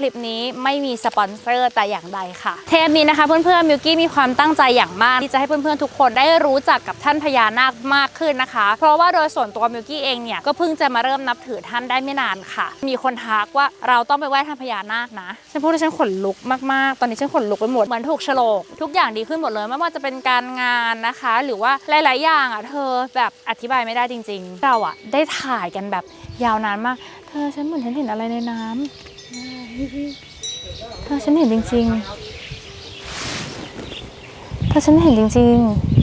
คลิปนี้ไม่มีสปอนเซอร์แต่อย่างใดค่ะ เทปนี้นะคะเพื่อนๆมิวกี้มีความตั้งใจอย่างมาก ที่จะให้เพื่อนๆทุกคนได้รู้จักกับท่านพญานาคมากขึ้นนะคะ เพราะว่าโดยส่วนตัวมิวกี้เองเนี่ยก็เพิ่งจะมาเริ่มนับถือท่านได้ไม่นานค่ะ มีคนทักว่าเราต้องไปไหว้ท่านพญานาคนะฉันพูดแล้วฉันขนลุกมากๆ ตอนนี้ฉันขนลุกไปหมดเหมือนถูกฉลกทุกอย่างดีขึ้นหมดเลยไม่ว่าจะเป็นการงานนะคะ หรือว่าหลาย ๆ อย่างอะเธอแบบอธิบายไม่ได้จริง ๆ เราอะได้ถ่ายกันแบบยาวนานมาก เธอฉันเหมือนฉันเห็นอะไรในน้ำ ถ้าฉันเห็นจริง ๆ ถ้าฉันเห็นจริง ๆ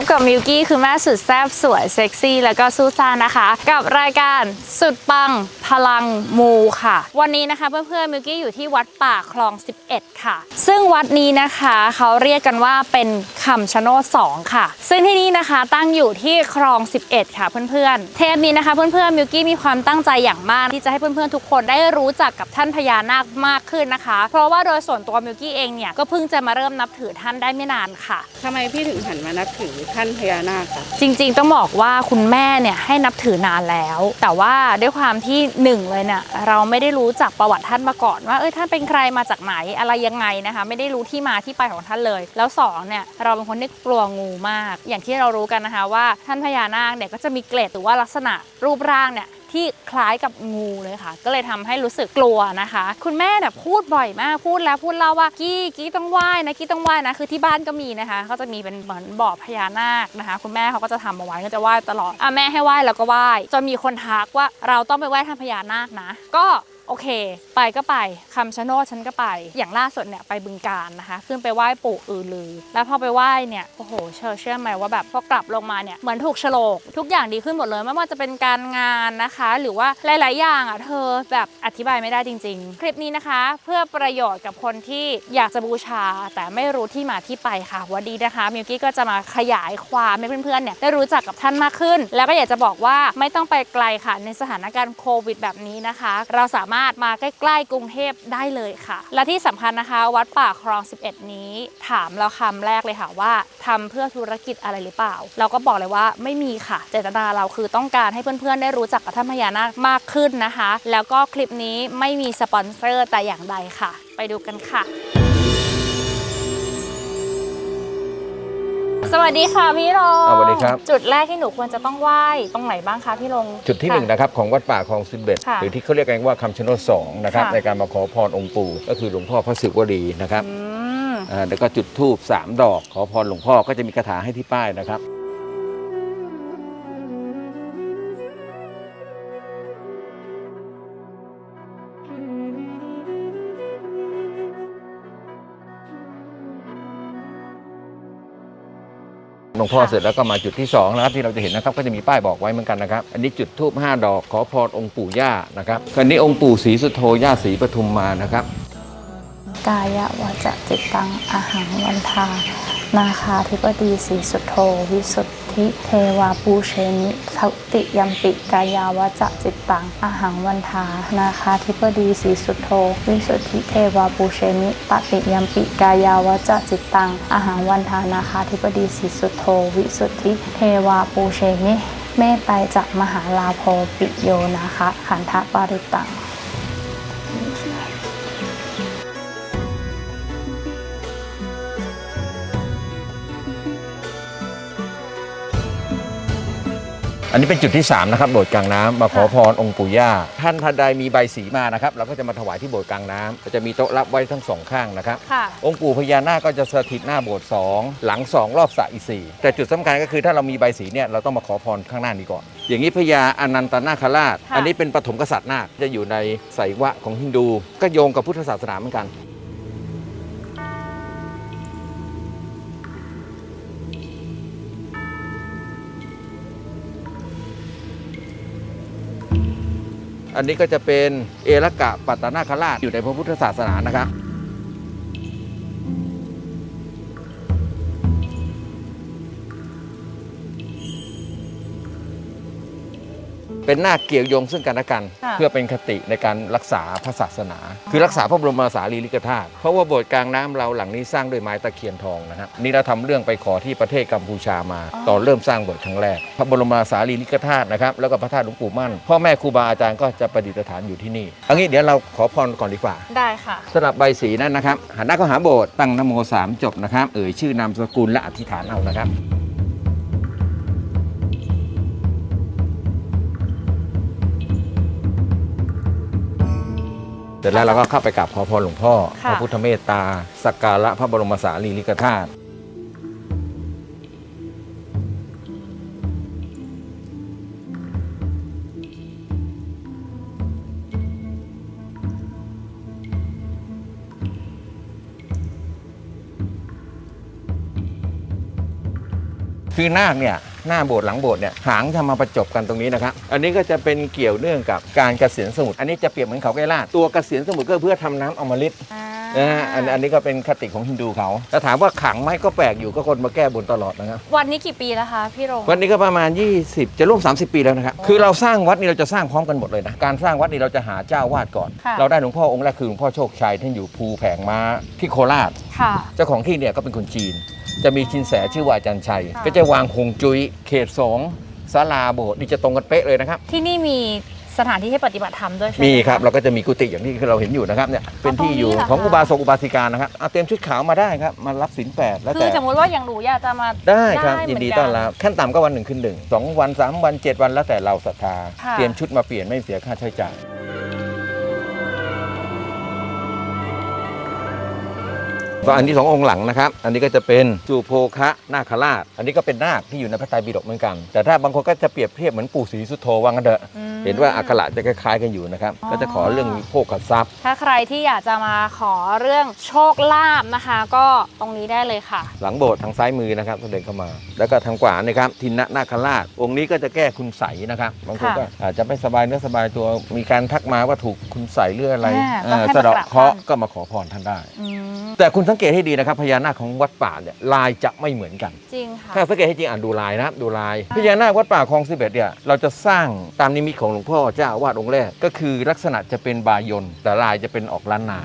don't กับมิวกี้คือแม่สุดแซ่บสวยเซ็กซี่ แล้วก็ซูซ่านะคะ กับรายการสุดปังพลังมูค่ะ วันนี้นะคะเพื่อนๆมิวกี้อยู่ที่วัดป่าคลอง 11 ค่ะ ซึ่งวัดนี้นะคะเขาเรียกกันว่าเป็นคำชะโนด2ค่ะ ซึ่งที่นี่นะคะตั้งอยู่ที่คลอง 11 ค่ะเพื่อนๆ เทปนี้นะคะเพื่อนๆมิวกี้มีความตั้งใจอย่างมากที่จะให้เพื่อนๆทุกคนได้รู้จักกับท่านพญานาคมากขึ้นนะคะ เพราะว่าโดยส่วนตัวมิวกี้เองเนี่ยก็เพิ่งจะมาเริ่มนับถือท่านได้ไม่นานค่ะทำไมพี่ถึงหันมานับถือท่านพญานาคค่ะ จริงๆ ต้องบอกว่าคุณแม่เนี่ยให้นับถือนานแล้ว แต่ว่าด้วยความที่หนึ่งเลยเนี่ยเราไม่ได้รู้จักประวัติท่านมาก่อน ว่าเอ้ยท่านเป็นใครมาจากไหนอะไรยังไงนะคะ ไม่ได้รู้ที่มาที่ไปของท่านเลย แล้วสองเนี่ยเราเป็นคนที่กลัวงูมาก อย่างที่เรารู้กันนะคะว่าท่านพญานาคเนี่ยก็จะมีเกล็ดหรือว่าลักษณะรูปร่างเนี่ย ที่คล้ายกับงูเลยค่ะ ก็เลยทำให้รู้สึกกลัวนะคะ คุณแม่เนี่ยพูดบ่อยมากพูดแล้วพูดเล่าว่ากี้กี้ต้องไหว้นะกี้ต้องไหว้นะคือที่บ้านก็มีนะคะเขาจะมีเป็นเหมือนบ่อพญานาคนะคะ คุณแม่เขาก็จะทำเอาไว้ก็จะไหว้ตลอดอะแม่ให้ไหว้แล้วก็ไหว้จนมีคนทักว่าเราต้องไปไหว้ท่านพญานาคนะ ก็ โอเค ไปก็ไปคำชะโนดฉันก็ไป อย่างล่าสุดเนี่ยไปบึงการนะคะ ขึ้นไปไหว้ปู่อือลือ แล้วพอไปไหว้เนี่ยโอ้โหเชื่อเชื่อไหมว่าแบบพอกลับลงมาเนี่ยเหมือนถูกฉลก ทุกอย่างดีขึ้นหมดเลยไม่ว่าจะเป็นการงานนะคะ หรือว่าหลาย ๆ อย่างอะเธอแบบอธิบายไม่ได้จริง ๆ คลิปนี้นะคะ เพื่อประโยชน์กับคนที่อยากจะบูชา แต่ไม่รู้ที่มาที่ไปค่ะวันนี้นะคะมิวกี้ก็จะมาขยายความให้เพื่อนๆเนี่ยได้รู้จักกับท่านมากขึ้น แล้วก็อยากจะบอกว่าไม่ต้องไปไกลค่ะในสถานการณ์โควิดแบบนี้นะคะ เราสามารถมาใกล้ๆกรุงเทพได้เลยค่ะ และที่สำคัญนะคะ วัดป่าคลอง 11 นี้ ถามเราคำแรกเลยค่ะว่าทำเพื่อธุรกิจอะไรหรือเปล่า เราก็บอกเลยว่าไม่มีค่ะ เจตนาเราคือต้องการให้เพื่อนๆได้รู้จักกับท่านพญานาคมากขึ้นนะคะ แล้วก็คลิปนี้ไม่มีสปอนเซอร์แต่อย่างใดค่ะ ไปดูกันค่ะ สวัสดีค่ะพี่ลงอ่าสวัสดีครับ จุดแรกที่หนูควรจะต้องไหว้ตรงไหนบ้างคะพี่ลง จุดที่หนึ่งค่ะนะครับของวัดป่าคลองสิบเอ็ดค่ะหรือที่เขาเรียกกันว่าคำชะโนดสองนะครับค่ะในการมาขอพรองค์ปู่ก็คือหลวงพ่อพระศิวลีนะครับอืมอ่าแล้วก็จุดธูปสามดอก ขอพรหลวงพ่อก็จะมีคาถาให้ที่ป้ายนะครับ หลวงพ่อเสร็จแล้วก็มาจุดที่สองนะครับที่เราจะเห็นนะครับก็จะมีป้ายบอกไว้เหมือนกันนะครับ อันนี้จุดทูบ5ดอกขอพรองค์ปู่ย่านะครับคันนี้องค์ปู่ศรีสุโธย่าศรีปทุมมานะครับกายวาจจิตตังอาหังวันทานาคาธิปดีสีสุทโธวิสุท ธิเทวาปูเชนิทติยัมปิกายาวาจจิตตังอาหังวันทานาคาธิปดีสีสุโธวิสุทธิเทวาปูเชนิตติยัมปิกายาวาจจิตตังอาหังวันทานาคาธิปดีสีสุโธวิสุทธิเทวาปูเชนิเมตไปจากมหาลาโพปิโยนะคะขันธปาริตัง อันนี้เป็นจุดที่ 3 นะครับโบสถ์กลางน้ำมาขอพรองค์ปู่ย่า ท่านทันใดมีใบสีมานะครับ เราก็จะมาถวายที่โบสถ์กลางน้ำก็จะมีโต๊ะรับไว้ทั้งสองข้างนะครับ ค่ะ องค์ปู่พญานาคก็จะสถิตหน้าโบสถ์สองหลังสองรอบสระอีกสี่แต่จุดสำคัญก็คือถ้าเรามีใบสีเนี่ยเราต้องมาขอพรข้างหน้านี้ก่อน อย่างนี้พญาอนันตนาคราช ค่ะ อันนี้เป็นปฐมกษัตริย์นาคจะอยู่ในไสยวะของฮินดู ก็โยงกับพุทธศาสนาเหมือนกัน อันนี้ก็จะเป็นเอรกะปัตตนาคราชอยู่ในพระพุทธศาสนานะครับ เป็นหน้าคเกี่ยวโยงซึ่งกันและกัน ค่ะ เพื่อเป็นคติในการรักษาพระศาสนา คือรักษาพระบรมสารีริกธาตุเพราะว่าโบสถ์กลางน้ำเราหลังนี้สร้างด้วยไม้ตะเคียนทองนะครับนี่เราทำเรื่องไปขอที่ประเทศกัมพูชามาตอนเริ่มสร้างโบสถ์ครั้งแรก พระบรมสารีริกธาตุนะครับแล้วก็พระธาตุหลวงปู่มั่นพ่อแม่ครูบาอาจารย์ก็จะประดิษฐานอยู่ที่นี่เอางี้เดี๋ยวเราขอพรก่อนดีกว่า ได้ค่ะสำหรับใบสีนั้นนะครับหันหน้าเข้าหาโบสถ์ตั้งนโมสามจบนะครับ เอ่ยชื่อนามสกุลและอธิษฐานเอานะครับ เสร็จแล้วเราก็เข้าไปกราบขอพรหลวงพ่อค่ะพระพุทธเมตตาสักการะพระบรมสารีริกธาตุคือนาคเนี่ย หน้าโบสถ์หลังโบสถ์เนี่ยหางจะมาประจบกันตรงนี้นะครับ อันนี้ก็จะเป็นเกี่ยวเนื่องกับการเกษียณสมุทรอันนี้จะเปรียบเหมือนเขาใกล้ลาดตัวเกษียณสมุทรก็เพื่อทำน้ำอมฤตอ่านะฮะอันอันนี้ก็เป็นคติของฮินดูเขาแต่ถามว่าขังไหมก็แปลกอยู่ก็คนมาแก้บนตลอดนะครับ วันนี้กี่ปีแล้วคะพี่รง วันนี้ก็ประมาณ 20 จะร่วม 30 ปีแล้วนะครับ คือเราสร้างวัดนี่เราจะสร้างพร้อมกันหมดเลยนะ การสร้างวัดนี่เราจะหาเจ้าวาดก่อน ค่ะ เราได้หลวงพ่อองค์แรกคือหลวงพ่อโชคชัยท่านอยู่ภูแผงม้าที่โคราช ค่ะ เจ้าของที่เนี่ยก็เป็นคนจีน จะมีชินแสชื่อว่าอาจารย์ชัยค่ะก็จะวางฮวงจุ้ยเขตสองศาลาโบสถ์นี่จะตรงกันเป๊ะเลยนะครับ ที่นี่มีสถานที่ให้ปฏิบัติธรรมด้วยใช่ไหมมีครับะเราก็จะมีกุฏิอย่างที่เราเห็นอยู่นะครับเนี่ยเป็นที่อยู่ตรงนี้เหรอของคะอุบาสกอุบาสิกานะครับเอาเตรียมชุดขาวมาได้ครับมารับศีลแปดแล้วคืแต่อสมมติว่าอย่างหนูอยากจะมา ได้ครับได้เหมือนยินดีกันต้อนรับขั้นต่ำก็วันหนึ่งขึ้นหนึ่งสองวันสามวันเจ็ดวันแล้วแต่เราศรัทธา ค่ะ เตรียมชุดมาเปลี่ยนไม่เสียค่าใช้จ่าย ก็อันที่สององค์หลังนะครับ อันนี้ก็จะเป็นจูโภคะนาคราช อันนี้ก็เป็นนาคที่อยู่ในพระไตรปิฎกเหมือนกัน แต่ถ้าบางคนก็จะเปรียบเทียบเหมือนปู่ศรีสุโธว่างั้นเถอะอืมเห็นว่าอักขระจะคล้ายๆกันอยู่นะครับอ๋อก็จะขอเรื่องโภคทรัพย์ ถ้าใครที่อยากจะมาขอเรื่องโชคลาภนะคะ ก็ตรงนี้ได้เลยค่ะ หลังโบสถ์ทางซ้ายมือนะครับถ้าเดินเข้ามา แล้วก็ทางขวานะครับทินนะนาคราช องค์นี้ก็จะแก้คุณใสยนะครับบางคนค่ะก็อาจจะไม่สบายเนื้อสบายตัวมีการทักมาว่าถูกคุณใสยหรืออะไรอ่าเอก็อให้มากราบสะเดาะเคราะห์ท่านก็มาขอพรท่านได้อืมแต่คุณสังเกตให้ดีนะครับพญานาคของวัดป่าเนี่ยลายจะไม่เหมือนกัน จริงค่ะ ถ้าสังเกตให้จริงอ่านดูลายนะครับดูลาย พญานาควัดป่าคลองสิบเอ็ดเนี่ยเราจะสร้างตามนิมิตของหลวงพ่อเจ้าอาวาดองค์แรก ก็คือลักษณะจะเป็นบายนแต่ลายจะเป็นออกล้านนา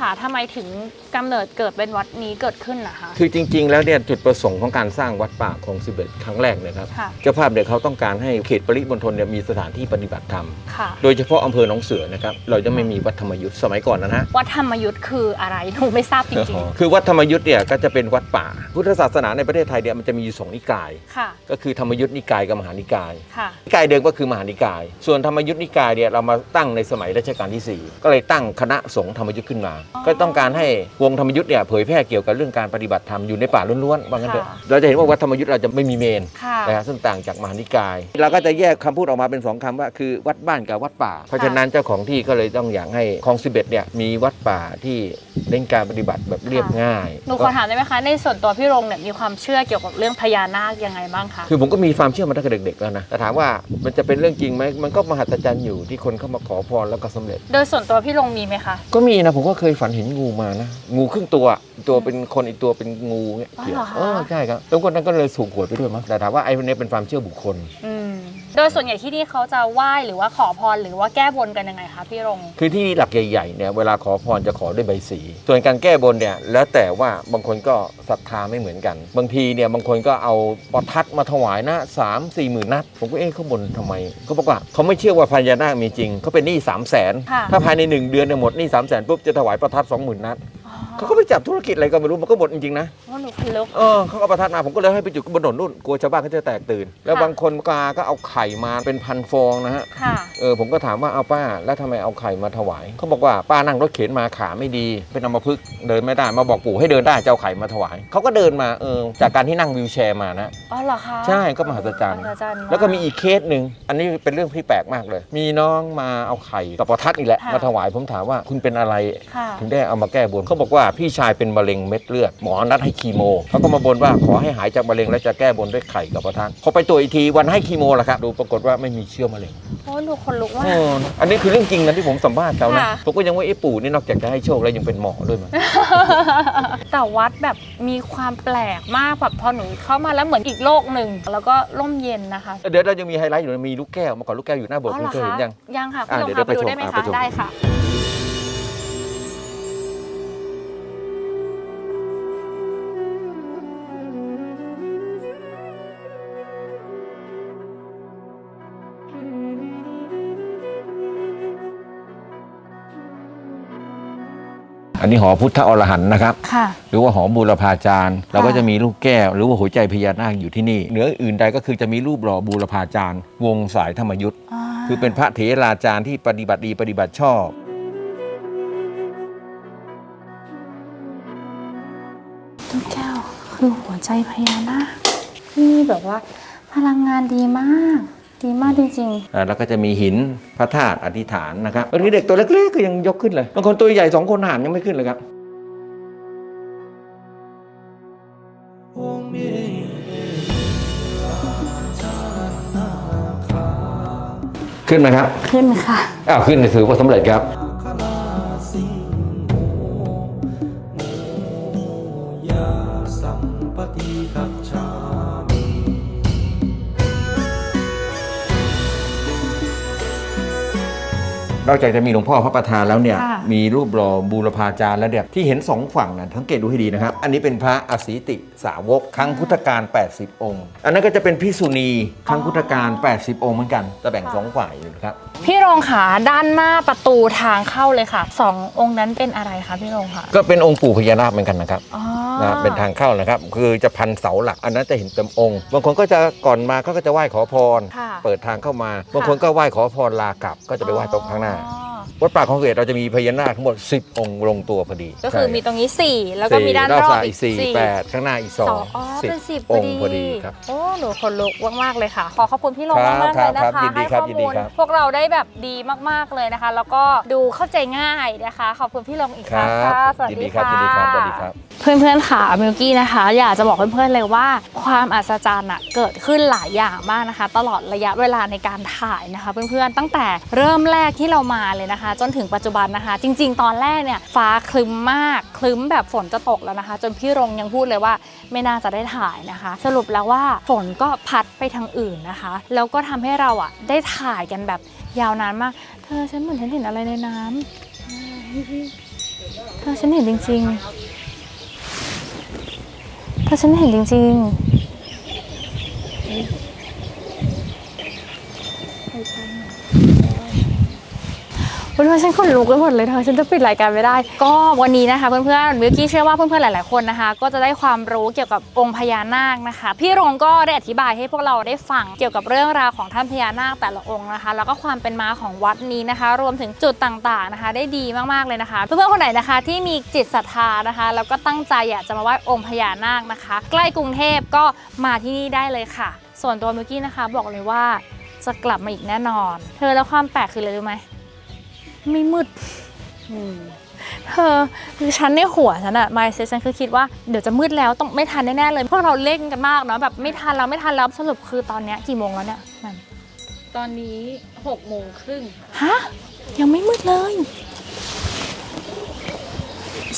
ค่ะทำไมถึงกำเนิดเกิดเป็นวัดนี้เกิดขึ้นนะคะ คือจริง ๆ แล้วเนี่ยจุดประสงค์ของการสร้างวัดป่าคลองสิบเอ็ดครั้งแรกเนยครับค่ะ เจ้าภาพเนี่ยเขาต้องการให้เขตปริมณฑลเนี่ยมีสถานที่ปฏิบัติธรรม ค่ะ โดยเฉพาะอำเภอหนองเสือนะครับเราจะไม่มีวัดธรรมยุทธ์สมัยก่อนนะฮะวัดธรรมยุทธ์คืออะไรหนูไม่ทราบจริงคือวัดธรรมยุทธ์เนี่ยก็จะเป็นวัดป่า พุทธศาสนาในประเทศไทยเนี่ยมันจะมีอยู่สองนิกาย ๆ ค่ะ ก็คือธรรมยุทธ์นิกายกับมหานิกาย ค่ะ นิกายเดิมก็คือมหานิกาย ส่วนธรรมยุทธ์นิกายเนี่ยเรามาตั้งในสมัยรัชกาลที่ 4 ก็เลยตั้งคณะสงฆ์ธรรมยุทธ์ขึ้นมาอ๋อก็ต้องการให้วงธรรมยุทธ์เนี่ยเผยแพร่เกี่ยวกับเรื่องการปฏิบัติธรรมอยู่ในป่าล้วนๆว่างั้นเถอะค่ะเราจะเห็นว่าวัดธรรมยุทธ์เราจะไม่มีเมนค่ะนะครับซึ่งต่างจากมหานิกาย เราก็จะแยกคำพูดออกมาเป็นสองคำว่าคือวัดบ้านกับวัดป่า เพราะฉะนั้นเจ้าของที่ก็เลยต้องอยากให้คลองสิบเอ็ดเนี่ยมีวัดป่าที่ เล่นการปฏิบัติแบบเรียบง่ายหนูขอถามได้ไหมคะในส่วนตัวพี่รงเนี่ยมีความเชื่อเกี่ยวกับเรื่องพญานาคยังไงบ้างคะคือผมก็มีความเชื่อมาตั้งแต่เด็กๆแล้วนะแต่ถามว่ามันจะเป็นเรื่องจริงไหมมันก็มหัศจรรย์อยู่ที่คนเข้ามาขอพรแล้วก็สำเร็จ โดยส่วนตัวพี่รงมีไหมคะก็มีนะผมก็เคยฝันเห็นงูมานะงูครึ่งตัวตัวเป็นคนอีกตัวเป็นงูเนี่ยอ๋อเขียวเหรอคะเออใช่ครับแล้วคนนั้นก็เลยถูกหวยไปด้วยมั้งแต่ถามว่าไอ้พวกนี้เป็นความเชื่อบุคคลอืม โดยส่วนใหญ่ที่นี่เขาจะไหว้หรือว่าขอพรหรือว่าแก้บนกันยังไงคะพี่รง คือที่หลักใหญ่ๆเนี่ยเวลาขอพรจะขอด้วยใบสี ส่วนการแก้บนเนี่ยแล้วแต่ว่าบางคนก็ศรัทธาไม่เหมือนกัน บางทีเนี่ยบางคนก็เอาประทัดมาถวายนะสามสี่หมื่นนัด ผมก็เอ๊ะเขาบนทำไมเขาบอกว่าเขาไม่เชื่อว่าพญานาคมีจริงเขาเป็นหนี้สามแสนค่ะ ถ้าภายในหนึ่งเดือนเนี่ยหมดหนี้สามแสนปุ๊บจะถวายประทัดสองหมื่นนัดอ๋อ เขาก็ไปจับธุรกิจอะไรก็ไม่รู้มันก็หมดจริงๆนะว่าหนูคนลุก เออเขาก็ประทัดมาผมก็เลยให้ไปจุดบนถนนนู่นกลัวชาวบ้านเขาจะแตกตื่น แล้วค่ะ บางคนกาก็เอาไข่มาเป็นพันฟองนะฮะ ค่ะ เออผมก็ถามว่าเอาป้า แล้วทำไมเอาไข่มาถวายเขาบอกว่าป้านั่งรถเข็นมาขาไม่ดี เป็นอัมพฤกษ์เดินไม่ได้มาบอกปู่ให้เดินได้จะเอาไข่มาถวายเขาก็เดินมาเออจากการที่นั่งวิวแชร์มานะ อ๋อเหรอคะใช่ก็มหัศจรรย์ มหัศจรรย์า แล้วก็มีอีกเคสหนึ่งอันนี้เป็นเรื่องที่แปลกมากเลย มีน้องมาเอาไข่กับประทัดนี่แหละค่ะ มาถวายผมถามว่าคุณเป็นอะไร ค่ะ ถึงได้เอามาแก้บนเขาบอกบอกว่าพี่ชายเป็นมะเร็งเม็ดเลือดหมอนัดให้คีโมเขาก็มาบนว่าขอให้หายจากมะเร็งแล้วจะแก้บนด้วยไข่กับประทานพอไปตรวจอีกทีวันให้คีโมแล้วครับดูปรากฏว่าไม่มีเชื้อมะเร็งโอ้ดูคนลุกว่าเอออันนี้คือเรื่องจริงนะที่ผมสัมภาษณ์เขานะค่ะ ผมก็ยังว่าไอ้ปู่นี่นอกจากจะให้โชคแล้วยังเป็นหมอด้วยมั้ย แต่วัดแบบมีความแปลกมากแบบพอหนูเข้ามาแล้วเหมือนอีกโลกหนึ่งแล้วก็ร่มเย็นนะคะเดี๋ยวเรายังมีไฮไลท์อยู่นะมีลูกแก้วมาก่อนลูกแก้วอยู่หน้าโบสถ์อ๋อคุเหรณอเคยเห็นคะยัง ยังค่ะอะพี่ลงเดี๋ยวพาไปดูไปชมได้ไหมอะคะไปชม ได้ค่ะ นนี้หอพุทธอรหันต์นะครับ ค่ะ หรือว่าหอบูรพาจารย์ เราก็จะมีลูกแก้ว หรือว่าหัวใจพญานาคอยู่ที่นี่เหนืออื่นใดก็คือจะมีรูปหล่อบูรพาจารย์ วงสายธรรมยุทธ์คือเป็นพระเถราจารย์ที่ปฏิบัติดีปฏิบัติชอบ ลูกแก้วคือหัวใจพญานาคที่นี่แบบว่า พลังงานดีมาก ดีมากจริงอ่าแล้วก็จะมีหินพระธาตุอธิษฐานนะครับบางทีเด็กตัวเล็กๆก็ยังยกขึ้นเลยบางคนตัวใหญ่สองคนหามยังไม่ขึ้นเลยครับขึ้นไหมครับๆขึ้นค่ะอ้าวขึ้นถือว่าสำเร็จครับ นอกจากจะมีหลวงพ่อพระประธานแล้วเนี่ยค่ะมีรูปหล่อบูรพาจารย์แล้วเนี่ยที่เห็นสองฝั่งนะสังเกตดูให้ดีนะครับ อันนี้เป็นพระอสีติสาวกครั้งพุทธกาล80 องค์ อันนั้นก็จะเป็นพิสุณีครั้งพุทธกาล80 องค์เหมือนกันจะแบ่งสองฝ่ายอยู่นะครับพี่โรงขาด้านหน้าประตูทางเข้าเลยค่ะสององค์นั้นเป็นอะไรคะพี่โรงค่ะก็เป็นองค์ปู่พญานาคเหมือนกันนะครับ อ๋อ นะเป็นทางเข้านะครับ คือจะพันเสาหลักอันนั้นจะเห็นเต็มองค์บางคนก็จะก่อนมาเขาก็จะไหว้ขอพร ค่ะเปิดทางเข้ามาบางคนก็ไหว้ขอพรลากลับก็จะไปไหว้ตรงข้างหน้า อ๋อ วัดป่าของเกตเราจะมีพญานาคทั้งหมด 10 องค์ลงตัวพอดีก็คือใช่มีตรงนี้ 4 แล้วก็มีด้านรอบซ้ยอีกสี่สี่แปดข้างหน้าอีกสองอ๋อสิบเป็นสิบองค์พอดีครับโอ้หนูคนลุกมากๆเลยค่ะ ขอขอบคุณพี่โรงครับมากๆเลยนะครัคะบยินดีให้ครัข้บอยินดีมูลครับพวกเราได้แบบดีมากๆเลยนะคะ แล้วก็ดูเข้าใจง่ายนะคะ ขอบคุณพี่โรงอีกคครั้รังบค่ะสวัสยินดีดีครับค่ะยินดีครับสวัสดีครับเพื่อนๆค่ะมิลกี้นะคะ อยากจะบอกเพื่อนๆเลยว่า ความอัศจรรย์อะเกิดขึ้นหลายอย่างมากนะคะ ตลอดระยะเวลาในการถ่ายนะคะ เพื่อนๆตั้งแต่เริ่มแรกที่เรามาเลยนะคะจนถึงปัจจุบันนะคะ จริง ๆ ตอนแรกเนี่ยฟ้าคลึ้มมากคลึ้มแบบฝนจะตกแล้วนะคะ จนพี่รงยังพูดเลยว่าไม่น่าจะได้ถ่ายนะคะ สรุปแล้วว่าฝนก็พัดไปทางอื่นนะคะ แล้วก็ทำให้เราอะได้ถ่ายกันแบบยาวนานมาก เธอฉันเหมือนฉันเห็นอะไรในน้ำเธอฉันเห็นจริงๆถ้าฉันเห็นจริง ๆ วันนี้ฉันขนลุกไปหมดเลยเธอฉันจะปิดรายการไม่ได้ ก็วันนี้นะคะ เพื่อนๆมิวกี้เชื่อว่าเพื่อนๆหลายๆคนนะคะ ก็จะได้ความรู้เกี่ยวกับองค์พญานาคนะคะ พี่รงก็ได้อธิบายให้พวกเราได้ฟังเกี่ยวกับเรื่องราวของท่านพญานาคแต่ละองค์นะคะ แล้วก็ความเป็นมาของวัดนี้นะคะ รวมถึงจุดต่างๆนะคะ ได้ดีมากๆเลยนะคะ เพื่อนๆคนไหนนะคะที่มีจิตศรัทธานะคะแล้วก็ตั้งใจอยากจะมาไหว้องค์พญานาคนะคะ ใกล้กรุงเทพก็มาที่นี่ได้เลยค่ะ ส่วนตัวมิวกี้นะคะ บอกเลยว่าจะกลับมาอีกแน่นอน เธอแล้วความแปลกคืออะไรรู้ไหม ไม่มืดอืมเธอคือฉันในหัวฉันอะมายเซฉันคือคิดว่าเดี๋ยวจะมืดแล้วต้องไม่ทันแน่ๆเลยพวกเราเล่นกันมากเนาะแบบไม่ทันแล้วไม่ทันแล้วสรุปคือตอนเนี้ยกี่โมงแล้วเนี่ยนั่นตอนนี้6โมงครึ่งฮะยังไม่มืดเลย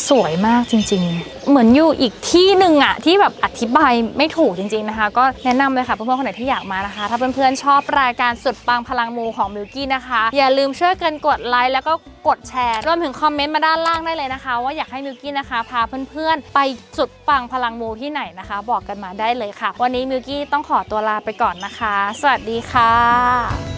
สวยมากจริง ๆ เหมือนอยู่อีกที่หนึ่งอะที่แบบอธิบายไม่ถูกจริง ๆนะคะ ก็แนะนำเลยค่ะเพื่อนๆคนไหนที่อยากมานะคะ ถ้าเพื่อนๆชอบรายการสุดปังพลังมูของมิวกี้นะคะ อย่าลืมช่วยกันกดไลค์แล้วก็กดแชร์รวมถึงคอมเมนต์มาด้านล่างได้เลยนะคะ ว่าอยากให้มิวกี้นะคะ พาเพื่อนๆ ไปสุดปังพลังมูที่ไหนนะคะ บอกกันมาได้เลยค่ะ วันนี้มิวกี้ต้องขอตัวลาไปก่อนนะคะ สวัสดีค่ะ